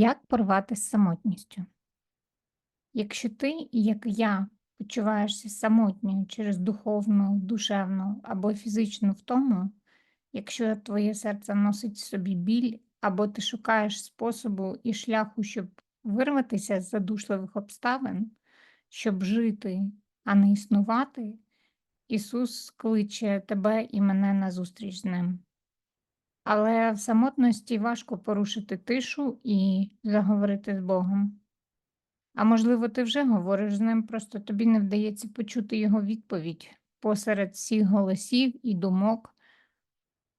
Як порвати з самотністю? Якщо ти, як я, почуваєшся самотньою через духовну, душевну або фізичну втому, якщо твоє серце носить собі біль, або ти шукаєш способу і шляху, щоб вирватися з задушливих обставин, щоб жити, а не існувати, Ісус кличе тебе і мене на зустріч з ним. Але в самотності важко порушити тишу і заговорити з Богом. А можливо, ти вже говориш з ним, просто тобі не вдається почути його відповідь посеред всіх голосів і думок,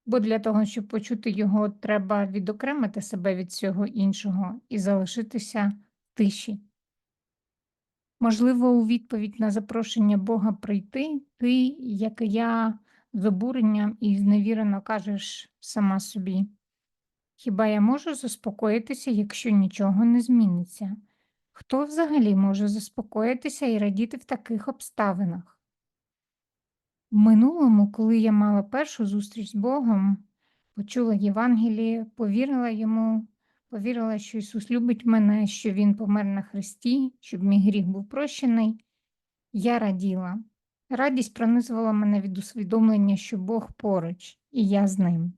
бо для того, щоб почути його, треба відокремити себе від всього іншого і залишитися в тиші. Можливо, у відповідь на запрошення Бога прийти, ти, як і я, з обуренням і зневірено кажеш сама собі. Хіба я можу заспокоїтися, якщо нічого не зміниться? Хто взагалі може заспокоїтися і радіти в таких обставинах? В минулому, коли я мала першу зустріч з Богом, почула Євангеліє, повірила йому, повірила, що Ісус любить мене, що Він помер на Христі, щоб мій гріх був прощений, я раділа. Радість пронизувала мене від усвідомлення, що Бог поруч, і я з ним.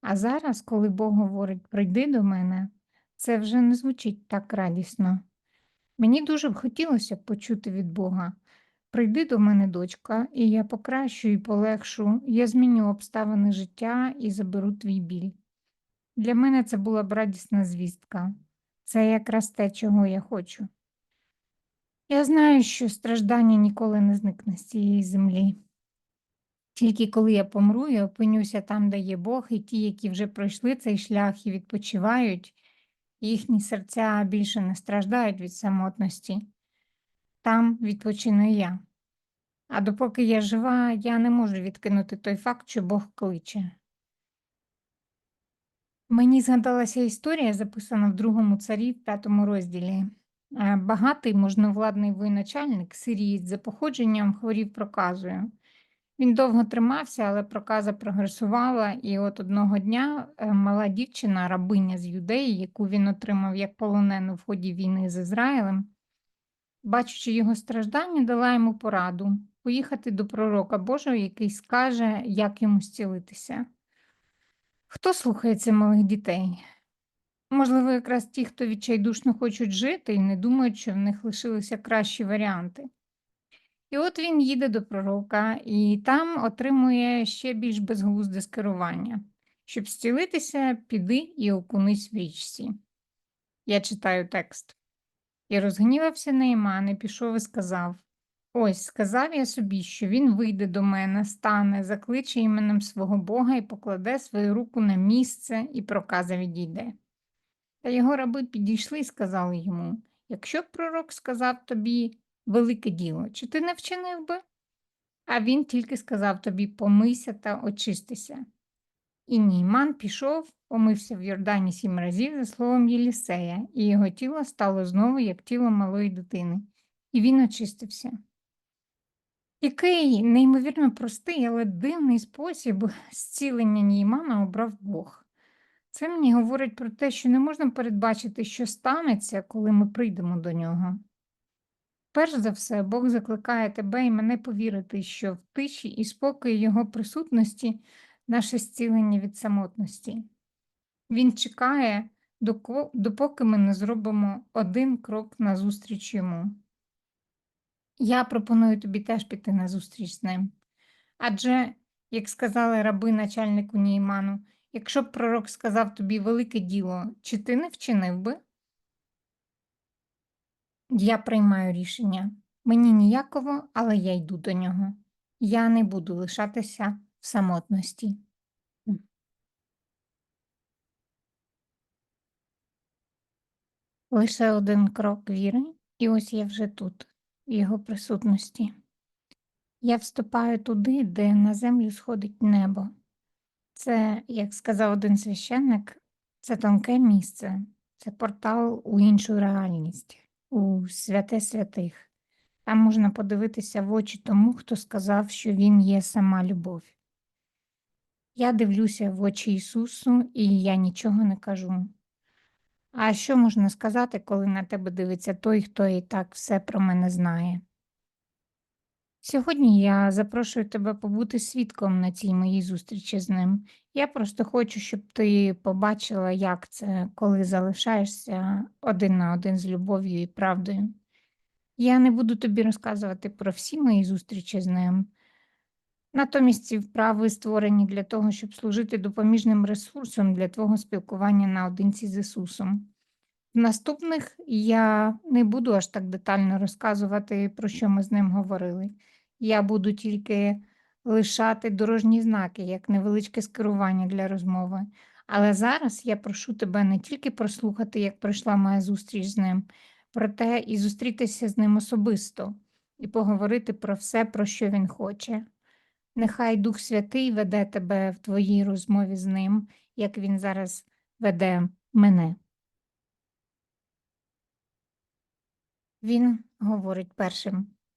А зараз, коли Бог говорить прийди до мене, це вже не звучить так радісно. Мені дуже б хотілося почути від Бога прийди до мене, дочка, і я покращу і полегшу, я зміню обставини життя і заберу твій біль. Для мене це була б радісна звістка. Це якраз те, чого я хочу. Я знаю, що страждання ніколи не зникне з цієї землі. Тільки коли я помру і опинюся там, де є Бог, і ті, які вже пройшли цей шлях і відпочивають, їхні серця більше не страждають від самотності. Там відпочину я. А допоки я жива, я не можу відкинути той факт, що Бог кличе. Мені згадалася історія, записана в другому царі в п'ятому розділі. Е, Багатий можновладний воєначальник, сирієць за походженням хворів проказою. Він довго тримався, але проказа прогресувала, і от одного дня е, мала дівчина, рабиня з юдеї, яку він отримав як полонену в ході війни з Ізраїлем, бачучи його страждання, дала йому пораду поїхати до пророка Божого, який скаже, як йому зцілитися. Хто слухається малих дітей? Можливо, якраз ті, хто відчайдушно хочуть жити і не думають, що в них лишилися кращі варіанти. І от він їде до пророка і там отримує ще більш безглузде скерування. Щоб зцілитися, піди і окунись в річці. Я читаю текст. І розгнівався Нейман і пішов і сказав Ось, сказав я собі, що він вийде до мене, стане, закличе іменем свого Бога і покладе свою руку на місце, і проказа відійде. Та його раби підійшли і сказали йому Якщо б пророк сказав тобі велике діло, чи ти не вчинив би? А він тільки сказав тобі помийся та очистися. І Нійман пішов, помився в Йордані сім разів за словом Єлісея, і його тіло стало знову як тіло малої дитини, і він очистився. Який неймовірно простий, але дивний спосіб зцілення Ніймана обрав Бог. Це мені говорить про те, що не можна передбачити, що станеться, коли ми прийдемо до нього. Перш за все, Бог закликає тебе і мене повірити, що в тиші і спокої Його присутності наше зцілення від самотності. Він чекає, допоки ми не зробимо один крок назустріч йому. Я пропоную тобі теж піти на зустріч з ним. Адже, як сказали раби начальнику Нійману, якщо б пророк сказав тобі велике діло, чи ти не вчинив би? Я приймаю рішення. Мені ніяково, але я йду до нього. Я не буду лишатися в самотності. Лише один крок віри, і ось я вже тут, в його присутності. Я вступаю туди, де на землю сходить небо. Це, як сказав один священник, це тонке місце, це портал у іншу реальність, у святе святих. Там можна подивитися в очі тому, хто сказав, що Він є сама любов. Я дивлюся в очі Ісусу, і я нічого не кажу. А що можна сказати, коли на тебе дивиться той, хто і так все про мене знає? Сьогодні я запрошую тебе побути свідком на цій моїй зустрічі з ним. Я просто хочу, щоб ти побачила, як це, коли залишаєшся один на один з любов'ю і правдою. Я не буду тобі розказувати про всі мої зустрічі з ним. Натомість ці вправи створені для того, щоб служити допоміжним ресурсом для твого спілкування наодинці з Ісусом. В наступних я не буду аж так детально розказувати, про що ми з ним говорили. Я буду тільки лишати дорожні знаки, як невеличке скерування для розмови. Але зараз я прошу тебе не тільки прослухати, як пройшла моя зустріч з ним, проте і зустрітися з ним особисто і поговорити про все, про що він хоче. Нехай Дух Святий веде тебе в твоїй розмові з ним, як він зараз веде мене. Він говорить першим.